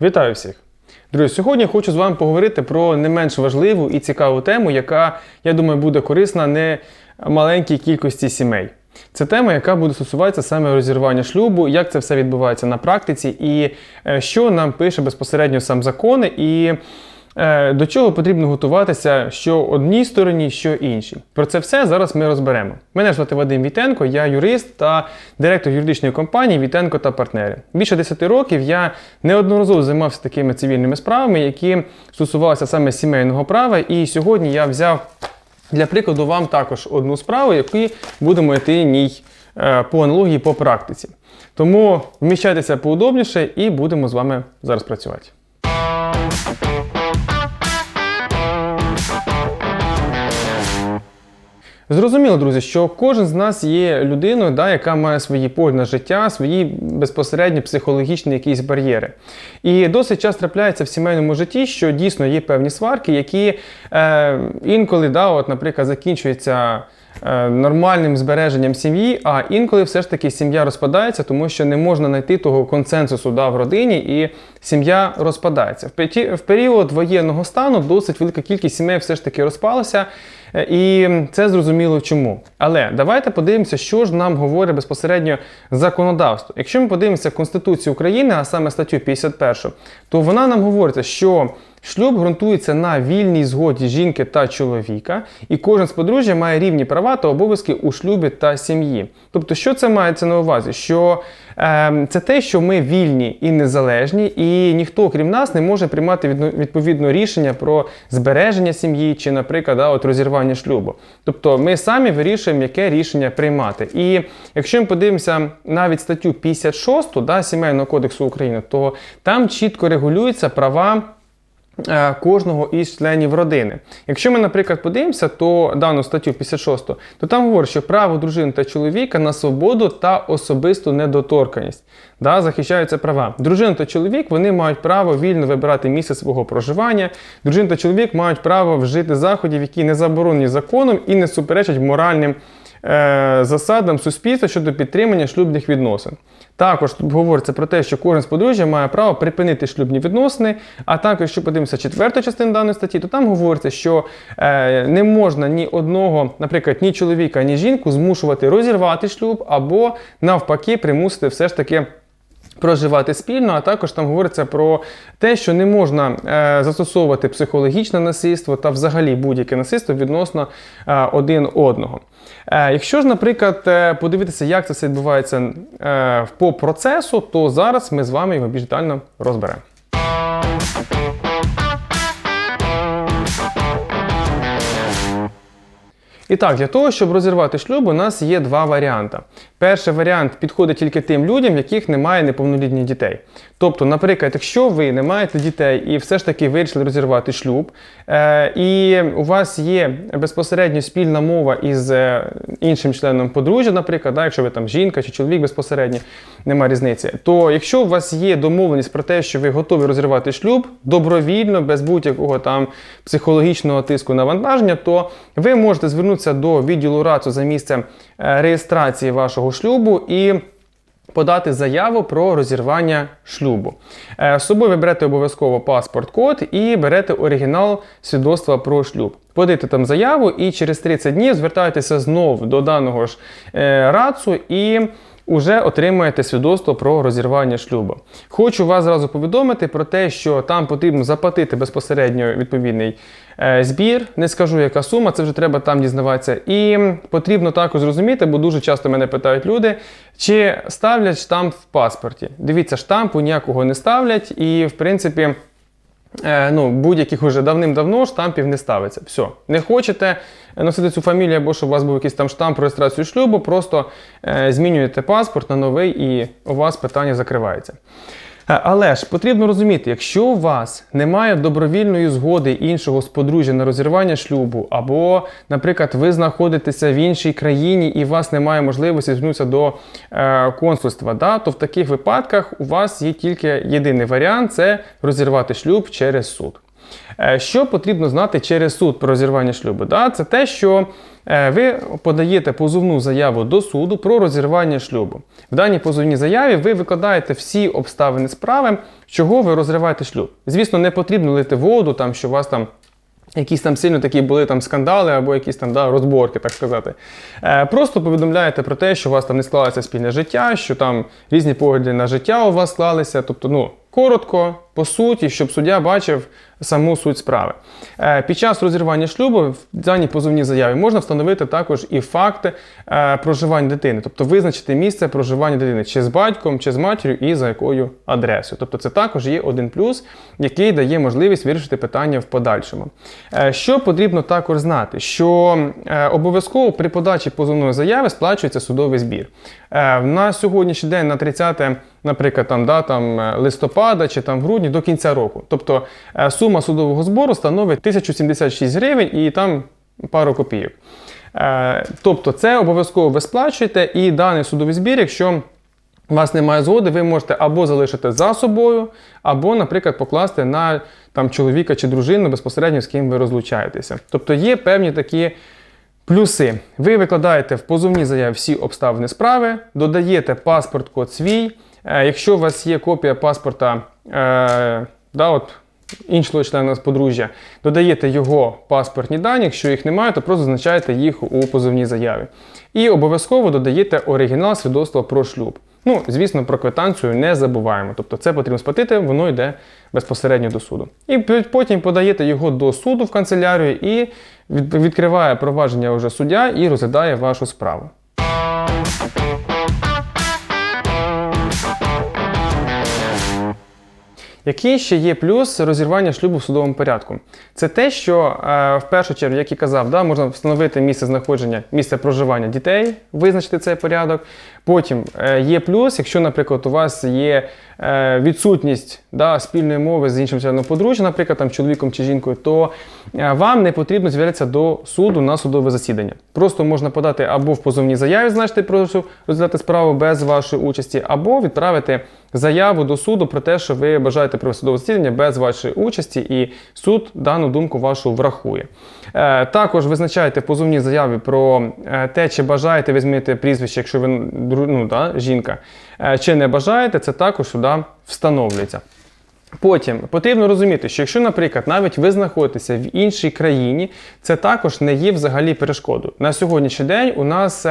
Вітаю всіх! Друзі, сьогодні хочу з вами поговорити про не менш важливу і цікаву тему, яка, я думаю, буде корисна не маленькій кількості сімей. Це тема, яка буде стосуватися саме розірвання шлюбу, як це все відбувається на практиці, і е, що нам пише безпосередньо сам закон, і до чого потрібно готуватися що одній стороні, що іншій. Про це все зараз ми розберемо. Мене звати Вадим Вітенко, я юрист та директор юридичної компанії Вітенко та партнери. Більше 10 років я неодноразово займався такими цивільними справами, які стосувалися саме сімейного права. І сьогодні я взяв для прикладу вам також одну справу, яку будемо йти ній е, по аналогії по практиці. Тому вміщайтеся поудобніше і будемо з вами зараз працювати. Зрозуміло, друзі, що кожен з нас є людиною, да, яка має свої погляди на життя, свої безпосередні психологічні якісь бар'єри. І досить часто трапляється в сімейному житті, що дійсно є певні сварки, які е, інколи, да, от, наприклад, закінчуються. Е, Нормальним збереженням сім'ї, а інколи все ж таки сім'я розпадається, тому що не можна знайти того консенсусу да, в родині, і сім'я розпадається. В період воєнного стану досить велика кількість сімей все ж таки розпалася. Е, І це зрозуміло чому. Але давайте подивимося, що ж нам говорить безпосередньо законодавство. Якщо ми подивимося Конституцію України, а саме статтю 51, то вона нам говорить, що шлюб ґрунтується на вільній згоді жінки та чоловіка, і кожен з подружжя має рівні права та обов'язки у шлюбі та сім'ї. Тобто, що це мається на увазі? Що е, це те, що ми вільні і незалежні, і ніхто, крім нас, не може приймати відно- відповідно рішення про збереження сім'ї чи, наприклад, да, от розірвання шлюбу. Тобто ми самі вирішуємо, яке рішення приймати. І якщо ми подивимося навіть статтю 56 да, Сімейного кодексу України, то там чітко регулюються права. Е, Кожного із членів родини. Якщо ми, наприклад, подивимося, то дану статтю 56, то там говорить, що право дружини та чоловіка на свободу та особисту недоторканість. Да, захищаються права. Дружина та чоловік вони мають право вільно вибирати місце свого проживання. Дружина та чоловік мають право вжити заходів, які не заборонені законом і не суперечать моральним засадам суспільства щодо підтримання шлюбних відносин. Також тут говориться про те, що кожен з подружжя має право припинити шлюбні відносини. А також, якщо подивимося четверту частину даної статті, то там говориться, що е, не можна ні одного, наприклад, ні чоловіка, ні жінку змушувати розірвати шлюб або навпаки примусити все ж таки. Проживати спільно, а також там говориться про те, що не можна е, застосовувати психологічне насильство та взагалі будь-яке насильство відносно е, один одного. Е, якщо ж, наприклад, подивитися, як це все відбувається по процесу, то зараз ми з вами його більш детально розберемо. І так, для того, щоб розірвати шлюб, у нас є два варіанти. Перший варіант підходить тільки тим людям, в яких немає неповнолітніх дітей. Тобто, наприклад, якщо ви не маєте дітей і все ж таки вирішили розірвати шлюб, е, і у вас є безпосередньо спільна мова із е, іншим членом подружжя, наприклад, да, якщо ви там жінка чи чоловік безпосередньо, немає різниці, то якщо у вас є домовленість про те, що ви готові розірвати шлюб добровільно, без будь-якого там психологічного тиску навантаження, то ви можете звернутися до відділу РАЦУ за місцем е, реєстрації вашого шлюбу і подати заяву про розірвання шлюбу. Е, З собою ви берете обов'язково паспорт-код і берете оригінал свідоцтва про шлюб. Подайте там заяву і через 30 днів звертаєтеся знов до даного ж е, РАЦУ і уже отримаєте свідоцтво про розірвання шлюбу. Хочу вас зразу повідомити про те, що там потрібно заплатити безпосередньо відповідний е, збір. Не скажу, яка сума, це вже треба там дізнаватися. І потрібно також зрозуміти, бо дуже часто мене питають люди, чи ставлять штамп в паспорті. Дивіться, штампу ніякого не ставлять, і в принципі. Е, ну, будь-яких уже давним-давно штампів не ставиться. Все. Не хочете носити цю фамілію, або щоб у вас був якийсь там штамп про реєстрацію шлюбу, просто е, змінюєте паспорт на новий і у вас питання закривається. Е, Але ж потрібно розуміти, якщо у вас немає добровільної згоди іншого з на розірвання шлюбу, або, наприклад, ви знаходитеся в іншій країні і у вас немає можливості звернутися до е, консульства, да, то в таких випадках у вас є тільки єдиний варіант це розірвати шлюб через суд. Е, Що потрібно знати через суд про розірвання шлюбу? Да? Це те, що е, ви подаєте позовну заяву до суду про розірвання шлюбу. В даній позовній заяві ви викладаєте всі обставини справи, чого ви розриваєте шлюб. Звісно, не потрібно лити воду, там, що у вас там Якісь там сильно такі були там скандали або якісь там да, розборки, так сказати. Е, просто повідомляєте про те, що у вас там не склалося спільне життя, що там різні погляди на життя у вас склалися. Тобто, ну, коротко, по суті, щоб суддя бачив саму суть справи. Е, під час розірвання шлюбу в даній позовній заяві можна встановити також і факти е, проживання дитини, тобто визначити місце проживання дитини чи з батьком, чи з матір'ю і за якою адресою. Тобто це також є один плюс, який дає можливість вирішити питання в подальшому. Е, що потрібно також знати, що обов'язково при подачі позовної заяви сплачується судовий збір. На сьогоднішній день, на 30 наприклад, там, да, там, е, листопада чи там грудні до кінця року. Тобто е, сума судового збору становить 1076 гривень і там пару копійок. Е, Тобто це обов'язково ви сплачуєте, і даний судовий збір, якщо у вас немає згоди, ви можете або залишити за собою, або, наприклад, покласти на там, чоловіка чи дружину безпосередньо з ким ви розлучаєтеся. Тобто є певні такі плюси. Ви викладаєте в позовній заяві всі обставини справи, додаєте паспорт код свій. Е, Якщо у вас є копія паспорта е, да, от, іншого члена подружжя, додаєте його паспортні дані. Якщо їх немає, то просто зазначаєте їх у позовній заяві. І обов'язково додаєте оригінал свідоцтва про шлюб. Ну, звісно, про квитанцію не забуваємо. Тобто це потрібно сплатити, воно йде безпосередньо до суду. І потім подаєте його до суду в канцелярію і відкриває провадження вже суддя і розглядає вашу справу. Який ще є плюс розірвання шлюбу в судовому порядку? Це те, що е, в першу чергу, як і казав, да, можна встановити місце знаходження, місце проживання дітей, визначити цей порядок. Потім е, є плюс, якщо, наприклад, у вас є е, відсутність да, спільної мови з іншим членом подружжя, наприклад, там, чоловіком чи жінкою, то вам не потрібно з'являтися до суду на судове засідання. Просто можна подати або в позовній заяві, значити, прошу розглядати справу без вашої участі, або відправити заяву до суду про те, що ви бажаєте провести примусове засідання без вашої участі, і суд дану думку вашу врахує. Е, також визначаєте в позовній заяві про е, те, чи бажаєте ви змінити прізвище, якщо ви ну, да, жінка, е, чи не бажаєте, це також сюди встановлюється. Потім потрібно розуміти, що якщо, наприклад, навіть ви знаходитеся в іншій країні, це також не є взагалі перешкодою. На сьогоднішній день у нас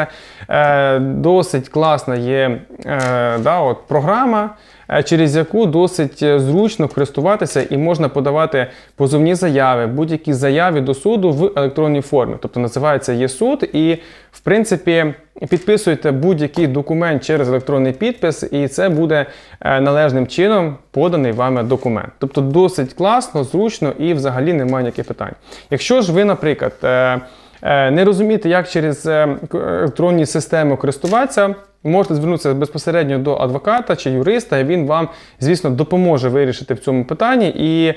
е, досить класна є е, да, от, програма, е, через яку досить е, зручно користуватися і можна подавати позовні заяви, будь-які заяви до суду в електронній формі. Тобто називається є суд, і в принципі підписуєте будь-який документ через електронний підпис, і це буде е, належним чином поданий вами документ. Тобто досить класно, зручно і взагалі немає ніяких питань. Якщо ж ви, наприклад, е, е, не розумієте, як через електронні системи користуватися, можете звернутися безпосередньо до адвоката чи юриста, і він вам, звісно, допоможе вирішити в цьому питанні і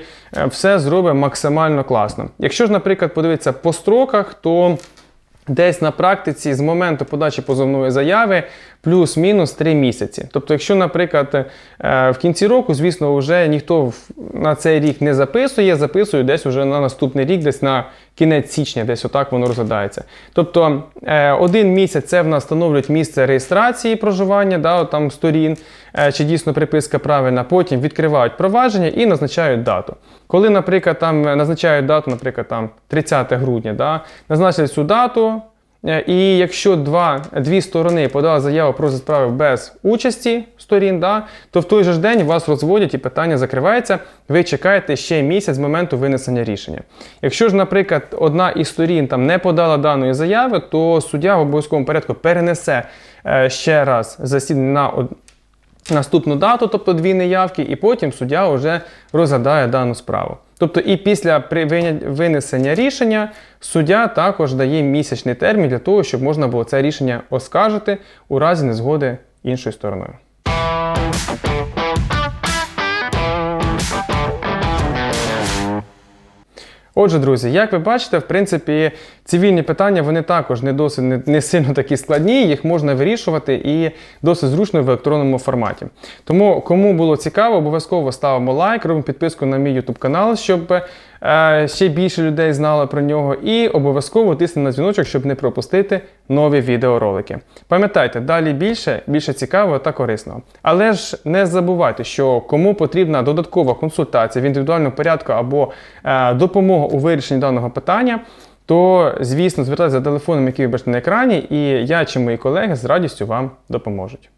все зробить максимально класно. Якщо ж, наприклад, подивитися по строках, то Десь на практиці з моменту подачі позовної заяви плюс-мінус 3 місяці. Тобто, якщо, наприклад, е, в кінці року, звісно, вже ніхто на цей рік не записує, записує десь уже на наступний рік, десь на кінець січня, десь отак воно розглядається. Тобто е, один місяць це в нас встановлюють місце реєстрації проживання, да, там сторін, е, чи дійсно приписка правильна. Потім відкривають провадження і назначають дату. Коли, наприклад, там назначають дату, наприклад, там 30 грудня, да, назначили цю дату. Е, І якщо два, дві сторони подали заяву про справи без участі сторін, да, то в той же день вас розводять і питання закривається. Ви чекаєте ще місяць з моменту винесення рішення. Якщо ж, наприклад, одна із сторін там не подала даної заяви, то суддя в обов'язковому порядку перенесе е, ще раз засідання на наступну дату, тобто дві неявки, і потім суддя вже розглядає дану справу. Тобто і після винесення рішення суддя також дає місячний термін для того, щоб можна було це рішення оскаржити у разі незгоди іншою стороною. Отже, друзі, як ви бачите, в принципі, цивільні питання вони також не досить не, не сильно такі складні, їх можна вирішувати і досить зручно в електронному форматі. Тому, кому було цікаво, обов'язково ставимо лайк, робимо підписку на мій YouTube канал, щоб е, ще більше людей знало про нього, і обов'язково тиснемо на дзвіночок, щоб не пропустити нові відеоролики. Пам'ятайте, далі більше, більше цікавого та корисного. Але ж не забувайте, що кому потрібна додаткова консультація в індивідуальному порядку або е, допомога у вирішенні даного питання. То, звісно, звертайтеся за телефоном, який ви бачите на екрані, і я чи мої колеги з радістю вам допоможуть.